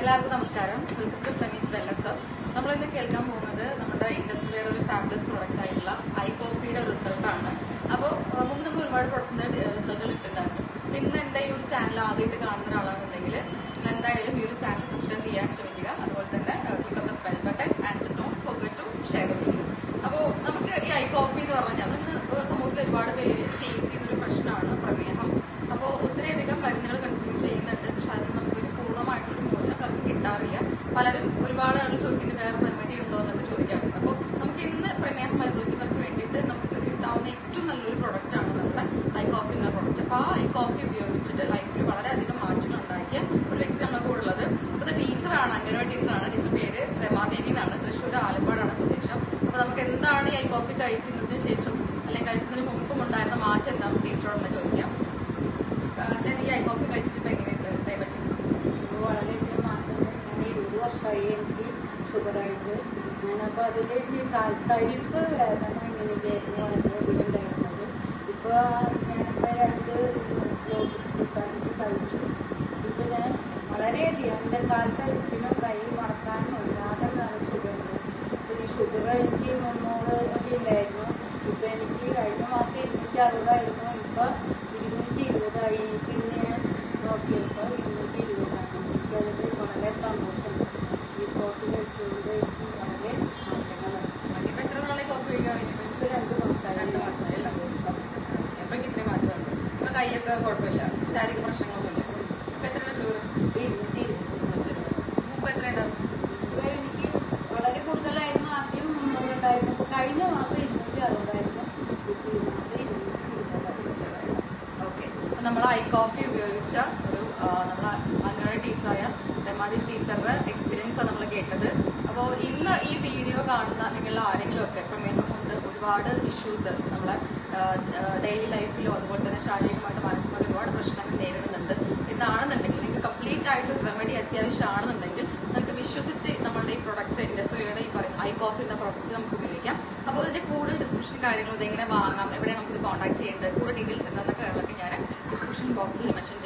എല്ലാവർക്കും നമസ്കാരം. Welcome to ഫ്ലെമീസ് വെല്ലസ് നമ്മൾ ഇന്ന് കേൾക്കാൻ പോകുന്നത് നമ്മുടെ ഇൻഡസ്ട്രിയുടെ ഒരു ഫാബ്ലസ് പ്രോഡക്റ്റ് ആയിട്ടുള്ള ഐ കോഫിയുടെ റിസൾട്ട് ആണ്. അപ്പോൾ മുമ്പ് നമ്മൾ ഒരുപാട് പ്രൊഡക്ട്സിന്റെ റിസൾട്ടുകൾ ഇട്ടിട്ടുണ്ടായിരുന്നു. ഇന്ന് എന്റെ ഈ ഒരു ചാനൽ ആദ്യമായിട്ട് കാണുന്ന ഒരാളാണെന്നുണ്ടെങ്കിൽ എന്തായാലും ഈ ഒരു ചാനൽ സബ്സ്ക്രൈബ് ചെയ്യാൻ ശ്രമിക്കുക. അതുപോലെ തന്നെ click on bell button and not forget to share ചെയ്യുക അപ്പോൾ നമുക്ക് ഈ ഐ കോഫി എന്ന് പറഞ്ഞാൽ ഇന്ന് സമൂഹത്തിൽ ഒരുപാട് പേര് ഫേസ് ചെയ്യുന്ന ഒരു പ്രശ്നമാണ് പ്രമേഹം. അപ്പോൾ ഒത്തിരിയധികം മരുന്നുകൾ കൺസ്യൂം ചെയ്യുന്നുണ്ട്. പക്ഷെ അതിന് പലർക്കും പലരും ഒരുപാട് ആൾ ചോദിക്കുന്നത് വേറെ റെമഡി ഉണ്ടോ? എന്നൊക്കെ ചോദിക്കാറുണ്ട് അപ്പോൾ നമുക്ക് ഇന്ന് പ്രമേഹം അനുഭവിക്കുന്നവർക്ക് വേണ്ടിയിട്ട് നമുക്ക് കിട്ടാവുന്ന ഏറ്റവും നല്ലൊരു പ്രൊഡക്റ്റ് ആണ് നമ്മുടെ ഐ കോഫി എന്ന പ്രൊഡക്റ്റ് അപ്പോൾ ആ ഐ കോഫി ഉപയോഗിച്ചിട്ട് ലൈഫിൽ വളരെയധികം മാറ്റങ്ങൾ ഉണ്ടാക്കിയ ഒരു വ്യക്തിയാണ് നമ്മുടെ കൂടെ ഉള്ളത്. അപ്പോൾ ടീച്ചറാണ് അംഗനവാടി ടീച്ചറാണ് ടീച്ചർ പേര് രമാദേവി എന്നാണ്. തൃശ്ശൂർ ആലപ്പാടാണ് സ്വദേശം. അപ്പോൾ നമുക്ക് എന്താണ് ഈ ഐ കോഫി കഴിക്കുന്നതിന് ശേഷം അല്ലെങ്കിൽ കഴിക്കുന്നതിന് മുമ്പും ഉണ്ടായിരുന്ന മാറ്റം എന്താണെന്ന് ടീച്ചറോടൊന്ന് ചോദിക്കാം ശരി ഈ ഐ കോഫി കഴിച്ചിട്ട് ഇപ്പൊ എങ്ങനെയുണ്ട് കൈവച്ചു വളരെയധികം മാറ്റങ്ങൾ ഞാൻ ഇരുപത് വർഷമായി എനിക്ക് ഷുഗറായിട്ട്. ഞാനപ്പോൾ അതിൽ ഈ കാൽത്തരിപ്പ് വേദന ഇങ്ങനെയൊക്കെയായിരുന്നു വളരെയധികം ഉണ്ടായിരുന്നത് ഇപ്പോൾ ഞാനിപ്പോൾ രണ്ട് ബ്ലോക്ക് കഴിച്ചു. ഇപ്പോൾ ഞാൻ വളരെയധികം എന്റെ കാൽത്തരിപ്പിനും കൈ മറക്കാനും ഇല്ലാതെ നല്ല ഷുഗറുണ്ട് ഇപ്പം ഈ ഷുഗർ എനിക്ക് മുന്നൂറ് ഒക്കെ ഉണ്ടായിരുന്നു. ഇപ്പം എനിക്ക് കഴിഞ്ഞ മാസം ഇരുന്നൂറ്റി അറുപതായിരുന്നു. ഇപ്പോൾ ഇരുന്നൂറ്റി ഇരുപതായി. പിന്നെ നോക്കിയപ്പോൾ ഇരുന്നൂറ്റി ഇരുപതാണ് എനിക്കതിൽ വളരെ സന്തോഷമുണ്ട്. കോഫി കഴിച്ചുകൊണ്ട് എനിക്ക് വളരെ മാറ്റങ്ങൾ ഇപ്പൊ എത്ര നാളെ കോഫി കഴിക്കാൻ രണ്ട് മാസമായി രണ്ട് മാസമായി അല്ലേ? അപ്പൊ ഇത്രയും മാറ്റമുണ്ട് ഇപ്പൊ കൈയൊക്കെ കുഴപ്പമില്ല. ശാരീരിക പ്രശ്നങ്ങളൊന്നുമില്ല ഇപ്പൊ എത്രയാണ് ഷുഗർ? ഇരുന്നൂറ്റി ഇരുപത് മുമ്പ് എത്ര ഉണ്ടായിരുന്നു എനിക്ക് വളരെ കൂടുതലായിരുന്നു. ആദ്യം മുന്നൂറ് ഉണ്ടായിരുന്നു ഇപ്പോൾ കഴിഞ്ഞ മാസം ഇരുന്നൂറ്റി അറുപതായിരുന്നു. ഇപ്പോൾ ഈ മാസം ഇരുന്നൂറ്റി ഇരുപതായിരുന്നു. ഓക്കെ. അപ്പൊ നമ്മൾ ഐ കോഫി ഉപയോഗിച്ച ഒരു നമ്മൾ അങ്ങനെ ടീച്ചറായ രമാദി ടീച്ചറുടെ എക്സ്പീരിയൻസ് ആണ് നമ്മൾ കേട്ടത് അപ്പോൾ ഇന്ന് ഈ വീഡിയോ കാണുന്ന നിങ്ങൾ ആരെങ്കിലും ഒക്കെ പ്രമേഹം കൊണ്ട് ഒരുപാട് ഇഷ്യൂസ് നമ്മുടെ ഡെയിലി ലൈഫിലോ അതുപോലെ തന്നെ ശാരീരികമായിട്ട് മാനസികമായിട്ട് ഒരുപാട് പ്രശ്നങ്ങൾ നേരിടുന്നുണ്ട്. എന്നാണെന്നുണ്ടെങ്കിൽ നിങ്ങൾക്ക് കംപ്ലീറ്റ് ആയിട്ട് റെമഡി അത്യാവശ്യമാണെന്നുണ്ടെങ്കിൽ നിങ്ങൾക്ക് വിശ്വസിച്ച് നമ്മുടെ ഈ പ്രൊഡക്റ്റ് ഇൻഡസ്ട്രിയുടെ ഈ ഐ കോഫി എന്ന പ്രൊഡക്റ്റ് നമുക്ക് ഉപയോഗിക്കാം. അപ്പോൾ ഇതിന്റെ കൂടുതൽ ഡിസ്ക്രിപ്ഷൻ കാര്യങ്ങൾ എങ്ങനെ വാങ്ങാം എവിടെ നമുക്ക് കോൺടാക്ട് ചെയ്യേണ്ടത് കൂടുതൽ ഡീറ്റെയിൽസ് എന്താണെന്നൊക്കെ ഞാൻ ഡിസ്ക്രിപ്ഷൻ ബോക്സിൽ മെൻഷൻ